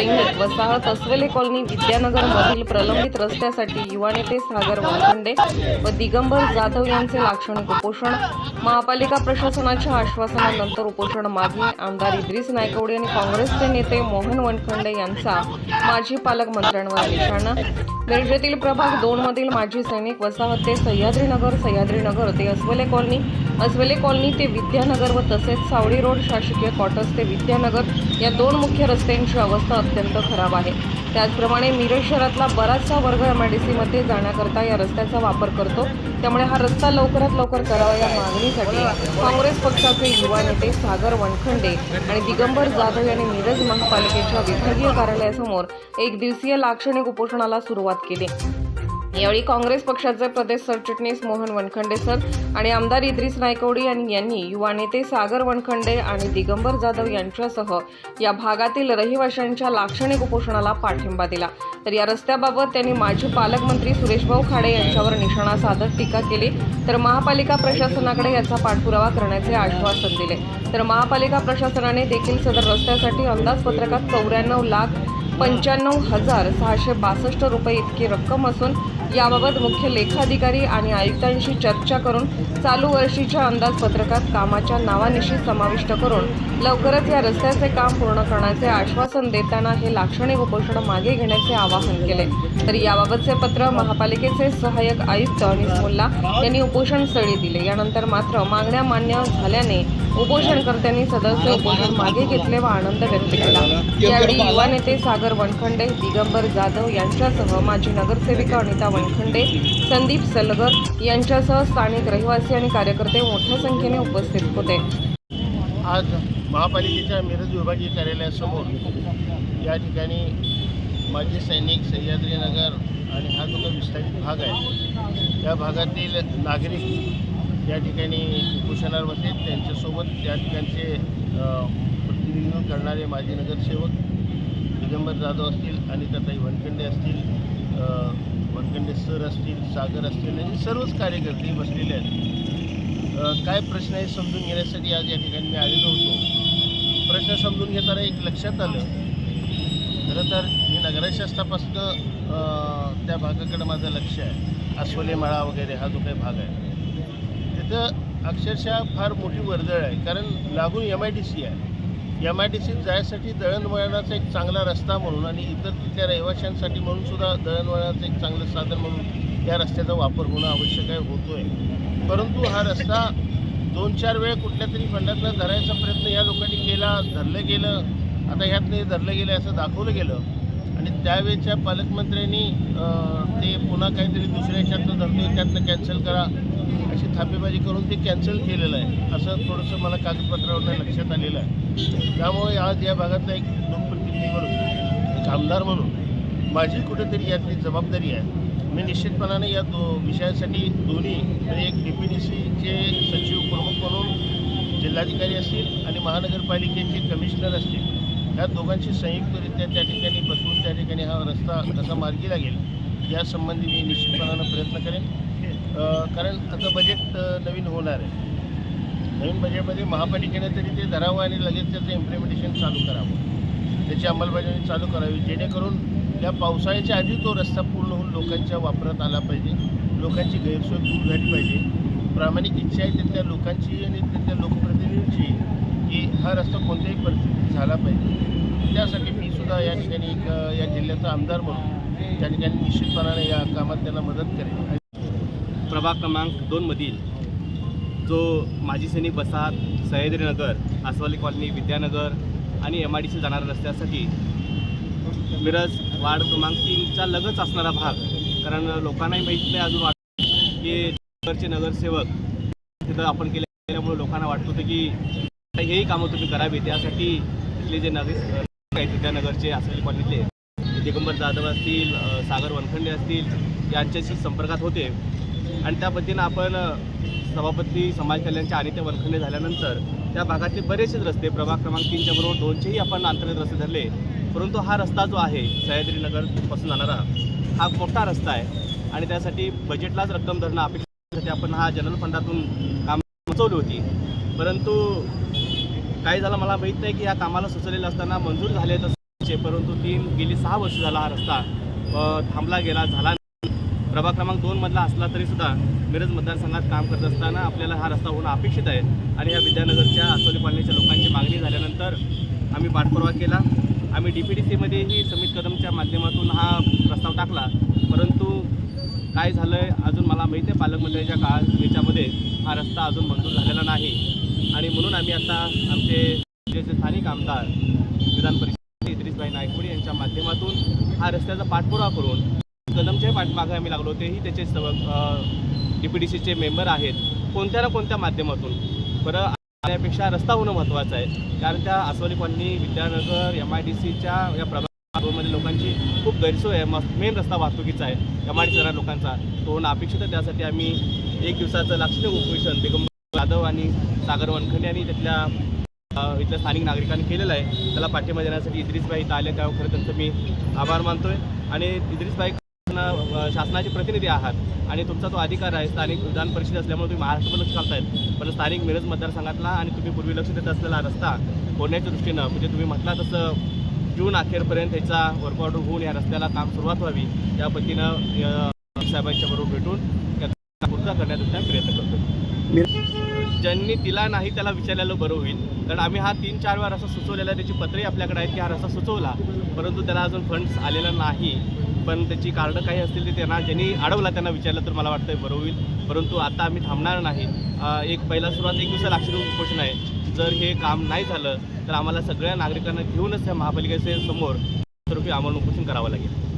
सैनिक वसाहत अस्वले कॉलनी विद्यानगर मधील प्रलंबित रस्त्यासाठी युवा नेते सागर वाखंडे व दिगंबर जाधव यांचे लाक्षणिक उपोषण. महापालिका प्रशासनाच्या आश्वासनानंतर उपोषण मागे आमदार इद्रिस नायकवडे आणि काँग्रेसचे नेते मोहन वनखंडे यांचा माजी पालकमंत्र्यांवर निशाणा. मिरजेतील प्रभाग दोन मधील माजी सैनिक वसाहत ते सह्याद्रीनगर सह्याद्रीनगर ते अस्वले कॉलनी अस्वले कॉलनी ते विद्यानगर व तसेच सावडी रोड शासकीय क्वार्टर्स ते विद्यानगर या दोन मुख्य रस्त्यांची अवस्था अत्यंत खराब आहे. त्याचप्रमाणे मिरज शहरातला बराचसा वर्ग एम आय डी सीमध्ये जाण्याकरता या रस्त्याचा वापर करतो. त्यामुळे हा रस्ता लवकरात लवकर करावा या मागणीसाठी काँग्रेस पक्षाचे युवा नेते सागर वनखंडे आणि दिगंबर जाधव यांनी मिरज महापालिकेच्या विभागीय कार्यालयासमोर एक दिवसीय लाक्षणिक उपोषणाला सुरुवात केली. यावेळी काँग्रेस पक्षाचे प्रदेश सरचिटणीस मोहन वनखंडे सर आणि आमदार इद्रिस नायकवडी यांनी युवा नेते सागर वनखंडे आणि दिगंबर जाधव यांच्यासह या भागातील रहिवाशांच्या लाक्षणिक उपोषणाला पाठिंबा दिला. तर या रस्त्याबाबत त्यांनी माजी पालकमंत्री सुरेशभाऊ खाडे यांच्यावर निशाणा साधत टीका केली. तर महापालिका प्रशासनाकडे याचा पाठपुरावा करण्याचे आश्वासन दिले. तर महापालिका प्रशासनाने देखील सदर रस्त्यासाठी अंदाजपत्रकात चौऱ्याण्णव लाख पंच्याण्णव हजार सहाशे बासष्ट रुपये इतकी रक्कम असून याबाबत मुख्य लेखाधिकारी आणि आयुक्तांशी चर्चा करून चालू वर्षीच्या अंदाजपत्रकात कामाच्या नावानिशी समाविष्ट करून लवकरच या रस्त्याचे काम पूर्ण करण्याचे आश्वासन देताना हे लाक्षणिक उपोषण मागे घेण्याचे आवाहन केले. तर याबाबतचे पत्र महापालिकेचे सहाय्यक आयुक्त अनिस मुल्ला यांनी उपोषण स्थळी दिले. यानंतर मात्र मागण्या मान्य झाल्याने उपोषणकर्त्यांनी सदस्य उपोषण मागे घेतले व आनंद व्यक्त केला. यावेळी युवा नेते सागर वनखंडे दिगंबर जाधव यांच्यासह माजी नगरसेविका अनिता लोखंडे संदीप सलगर यांच्यासह स्थानिक रहिवासी आणि कार्यकर्ते मोठ्या संख्येने उपस्थित होते. आज महापालिकेच्या मिरज विभागीय कार्यालयासमोर या ठिकाणी माजी सैनिक सह्याद्रीनगर आणि हा जो विस्तारित भाग आहे या भागातील नागरिक या ठिकाणी उपोषणावर होते त्यांच्यासोबत त्या ठिकाणचे अ, प्रतिनिधित्व करणारे माजी नगरसेवक दिगंबर जाधव असतील आणि त्याताई वनखंडे असतील वनखंडे सर असतील सागर असतील आणि सर्वच कार्यकर्ते बसलेले आहेत. काय प्रश्न आहे समजून घेण्यासाठी आज या ठिकाणी मी आलेलो होतो. प्रश्न समजून घेताना एक लक्षात आलं. खरं तर मी नगराशास्त्रापासून त्या भागाकडे माझं लक्ष आहे. अस्वले माळा वगैरे हा जो काही भाग आहे. तिथं अक्षरशः फार मोठी वर्दळ आहे. कारण लागून एम आय डी सी आहे. एम आय डी सीत जायसाठी दळणवळणाचा एक चांगला रस्ता म्हणून आणि इतर तिथल्या रहिवाशांसाठी म्हणून सुद्धा दळणवळणाचं एक चांगलं साधन म्हणून या रस्त्याचा वापर होणं आवश्यक आहे होतो आहे परंतु हा रस्ता दोन चार वेळ कुठल्या तरी फंडातनं धरायचा प्रयत्न या लोकांनी केला धरलं गेलं आता ह्यात नाही धरलं गेलं असं दाखवलं गेलं. आणि त्यावेळेच्या पालकमंत्र्यांनी ते पुन्हा काहीतरी दुसऱ्या ह्याच्यातनं धरतो त्यातनं कॅन्सल करा. अशी थापेबाजी करून ते कॅन्सल केलेलं आहे. असं थोडंसं मला कागदपत्रावरनं लक्षात आलेलं आहे. त्यामुळे आज या भागातला एक लोकप्रतिनिधी म्हणून एक आमदार म्हणून माझी कुठेतरी यातली जबाबदारी आहे. मी निश्चितपणाने या दो विषयासाठी दोन्ही म्हणजे एक डी पी डी सीचे सचिव प्रमुख म्हणून जिल्हाधिकारी असतील आणि महानगरपालिकेचे कमिशनर असतील या दोघांची संयुक्तरित्या त्या ठिकाणी बसून त्या ठिकाणी हा रस्ता कसा मार्गी लागेल यासंबंधी मी निश्चितपणानं प्रयत्न करेन. कारण आता बजेट नवीन होणार आहे. नवीन बजेटमध्ये महापालिकेने तरी ते धरावं आणि लगेच त्याचं इम्प्लिमेंटेशन चालू करावं. त्याची अंमलबजावणी चालू करावी जेणेकरून या पावसाळ्याच्या आधी तो रस्ता पूर्ण होऊन लोकांच्या वापरात आला पाहिजे लोकांची गैरसोय दूर झाली पाहिजे. प्रामाणिक इच्छा आहे तिथल्या लोकांची आणि तिथल्या लोकप्रतिनिधींची की हा रस्ता कोणत्याही परिस्थितीत झाला पाहिजे. त्यासाठी मी सुद्धा या ठिकाणी एक या जिल्ह्याचा आमदार म्हणून त्या ठिकाणी निश्चितपणाने या कामात त्यांना मदत करेन. प्रभाग क्रमांक दोनमधील जो माजी सैनिक वसाहत सह्याद्रीनगर आसवाली कॉलनी विद्यानगर आणि एम आय डी सी जाणाऱ्या रस्त्यासाठी मिरज वार्ड क्रमांक तीनचा लगच असणारा भाग. कारण लोकांनाही माहीत नाही अजून वाटत की नगरचे नगरसेवक तिथं आपण केल्यामुळे लोकांना वाटत होतं की हेही कामं तुम्ही करावी त्यासाठी तिथले जे नगर आहेत विद्यानगरचे आसवाली कॉलनीतले दिगंबर जाधव असतील सागर वनखंडे असतील यांच्याशी संपर्कात होते. आणि त्या पद्धतीनं आपण सभापती समाज कल्याणच्या आणि ते झाल्यानंतर त्या भागातले बरेचसेच रस्ते प्रभाग क्रमांक तीनच्या बरोबर दोनचेही आपण अंतर्गत रस्ते धरले परंतु हा रस्ता जो आहे सह्याद्रीनगरपासून जाणारा हा मोठा रस्ता आहे आणि त्यासाठी बजेटलाच रक्कम धरणं अपेक्षेसाठी आपण हा जनरल फंडातून काम सुचवली होती परंतु काय झालं मला माहीत नाही की या कामाला सुचवलेलं असताना मंजूर झाले तसे परंतु तीन गेली सहा वर्ष झाला हा रस्ता थांबला गेला झाला नाही. प्रभाग क्रमांक दोनमधला असला तरीसुद्धा मिरज मतदारसंघात काम करत असताना आपल्याला हा रस्ता होणं अपेक्षित आहे. आणि ह्या विद्यानगरच्या आसोली कॉलनीच्या लोकांची मागणी झाल्यानंतर आम्ही पाठपुरावा केला. आम्ही डी पी डी सीमध्येही समित कदमच्या माध्यमातून हा प्रस्ताव टाकला. परंतु काय झालं आहे अजून मला माहिती आहे. पालकमंत्र्यांच्या काळात याच्यामध्ये हा रस्ता अजून मंजूर झालेला नाही. आणि म्हणून आम्ही आता आमचे जिल्ह्याचे स्थानिक आमदार विधान परिषद इद्रिसभाई नायकवडी यांच्या माध्यमातून हा रस्त्याचा पाठपुरावा करून कदमच्या पाठमागे आम्ही लागलो. तेही त्याचे डी पी डी सीचे मेंबर आहेत. कोणत्या ना कोणत्या माध्यमातून. बरं त्यापेक्षा रस्ता होणं महत्त्वाचं आहे. कारण त्या Asavali colony Vidyanagar M I D सीच्या या प्रभागामध्ये लोकांची खूप गैरसोय आहे. मग मेन रस्ता वाहतुकीचा आहे. एम आय डी सी लोकांचा. तो होणं अपेक्षित आहे. त्यासाठी आम्ही एक दिवसाचं लाक्षणिक उपोषण दिगंबर जाधव आणि सागर वनखंडे आणि त्यातल्या इथल्या स्थानिक नागरिकांनी केलेलं आहे. त्याला पाठिंबा देण्यासाठी इद्रिसबाई इथं आले त्यावर खरं त्यांचं मी आभार मानतोय. आणि इद्रिसबाई शासनाचे प्रतिनिधी आहात आणि तुमचा तो अधिकार आहे स्थानिक विधान परिषद असल्यामुळे तुम्ही महाराष्ट्रभर लक्ष घालतायत. पण स्थानिक मिरज मतदारसंघातला आणि तुम्ही पूर्वी लक्ष देत असलेला रस्ता होण्याच्या दृष्टीनं म्हणजे तुम्ही म्हटला तसं जून अखेरपर्यंत याचा वर्कआउट होऊन या रस्त्याला काम सुरुवात व्हावी या पद्धतीनं साहेबांच्या बरोबर भेटून त्याचा पूर्ण करण्याचा प्रयत्न करतो ज्यांनी तिला नाही त्याला विचारलेलं बरं होईल. कारण आम्ही हा तीन चार वेळा रस्ता सुचवलेला आहे त्याची पत्रही आपल्याकडे आहेत की हा रस्ता सुचवला परंतु त्याला अजून फंड्स आलेला नाही. पण त्याची कारणं काही असतील ते त्यांना ज्यांनी अडवला त्यांना विचारलं तर मला वाटतं बरं होईल. परंतु आता आम्ही थांबणार नाही. एक पहिला सुरुवात एक दिवसाला अक्षर उपोषण आहे. जर हे काम नाही झालं तर आम्हाला सगळ्या नागरिकांना घेऊनच त्या महापालिकेचे समोर आम्हाला उपोषण करावं लागेल.